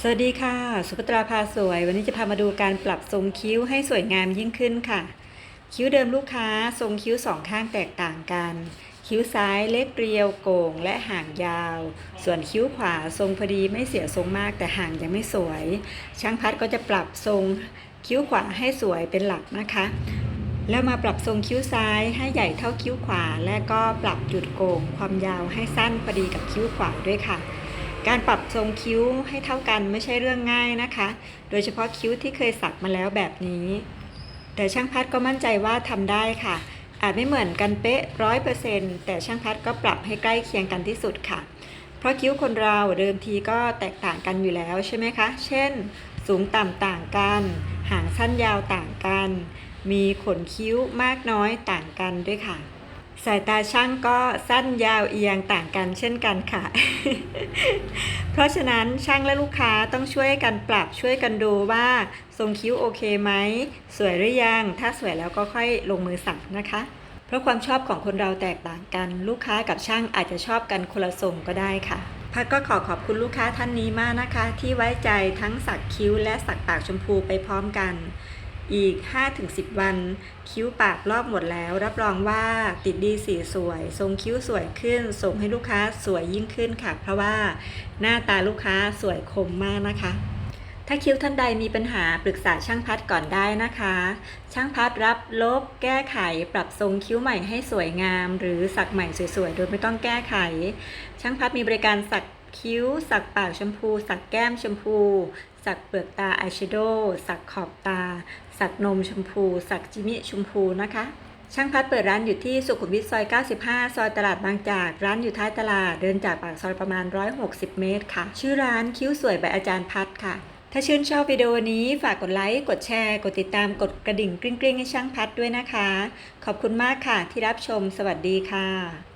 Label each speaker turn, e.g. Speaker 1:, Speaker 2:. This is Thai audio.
Speaker 1: สวัสดีค่ะ สุภตราพาสวย วันนี้จะพามาดูการปรับทรงคิ้วให้สวยงามยิ่งขึ้นค่ะ คิ้วเดิมลูกค้าทรงคิ้วสองข้างแตกต่างกัน คิ้วซ้ายเล็กเรียวโก่งและห่างยาว ส่วนคิ้วขวาทรงพอดีไม่เสียทรงมากแต่ห่างยังไม่สวย ช่างพัดก็จะปรับทรงคิ้วขวาให้สวยเป็นหลักนะคะ แล้วมาปรับทรงคิ้วซ้ายให้ใหญ่เท่าคิ้วขวา และก็ปรับจุดโก่งความยาวให้สั้นพอดีกับคิ้วขวาด้วยค่ะ การปรับทรงคิ้วให้เท่ากันไม่ใช่เรื่องง่ายนะคะ โดยเฉพาะคิ้วที่เคยสักมาแล้วแบบนี้ แต่ช่างพัดก็มั่นใจว่าทำได้ค่ะ อาจไม่เหมือนกันเป๊ะร้อยเปอร์เซ็นต์แต่ช่างพัดก็ปรับให้ใกล้เคียงกันที่สุดค่ะ เพราะคิ้วคนเราเดิมทีก็แตกต่างกันอยู่แล้วใช่ไหมคะ เช่น สูงต่ำต่างกัน หางสั้นยาวต่างกัน มีขนคิ้วมากน้อยต่างกันด้วยค่ะ สายตาช่างก็สั้นยาวเอียงต่างกันเช่นกันค่ะ เพราะฉะนั้นช่างและลูกค้าต้องช่วยกันปรับช่วยกันดูว่าทรงคิ้วโอเคไหม สวยหรือยัง ถ้าสวยแล้วก็ค่อยลงมือสักนะคะ เพราะความชอบของคนเราแตกต่างกัน ลูกค้ากับช่างอาจจะชอบกันคนละทรงก็ได้ค่ะพัดก็ขอขอบคุณลูกค้าท่านนี้มากนะคะ ที่ไว้ใจทั้งสักคิ้วและสักปากชมพูไปพร้อมกัน อีก 5-10 วัน คิ้วปากรอบหมดแล้ว รับรองว่าติดดีสีสวย ทรงคิ้วสวยขึ้น ส่งให้ลูกค้าสวยยิ่งขึ้นค่ะ เพราะว่าหน้าตาลูกค้าสวยคมมากนะคะ ถ้าคิ้วท่านใดมีปัญหาปรึกษาช่างพัดก่อนได้นะคะ ช่างพัดรับลบ แก้ไข ปรับทรงคิ้วใหม่ให้สวยงาม หรือสักใหม่สวยๆ โดยไม่ต้องแก้ไข ช่างพัดมีบริการสัก คิ้ว สักปากชมพู สักแก้มชมพู สักเปลือกตาอายแชโดว์สักขอบตา สักนมชมพู สักจิมิชมพูนะคะช่างพัดเปิดร้านอยู่ที่สุขุมวิทซอย 95 ซอยตลาดบางจาก ร้านอยู่ท้ายตลาด เดินจากปากซอยประมาณ 160 เมตรค่ะ ชื่อร้านคิ้วสวยแบบอาจารย์พัดค่ะ ถ้าชื่นชอบวิดีโอนี้ฝากกดไลค์ กดแชร์ กดติดตาม กดกระดิ่งกริ๊งๆให้ช่างพัดด้วยนะคะ ขอบคุณมากค่ะที่รับชม สวัสดีค่ะ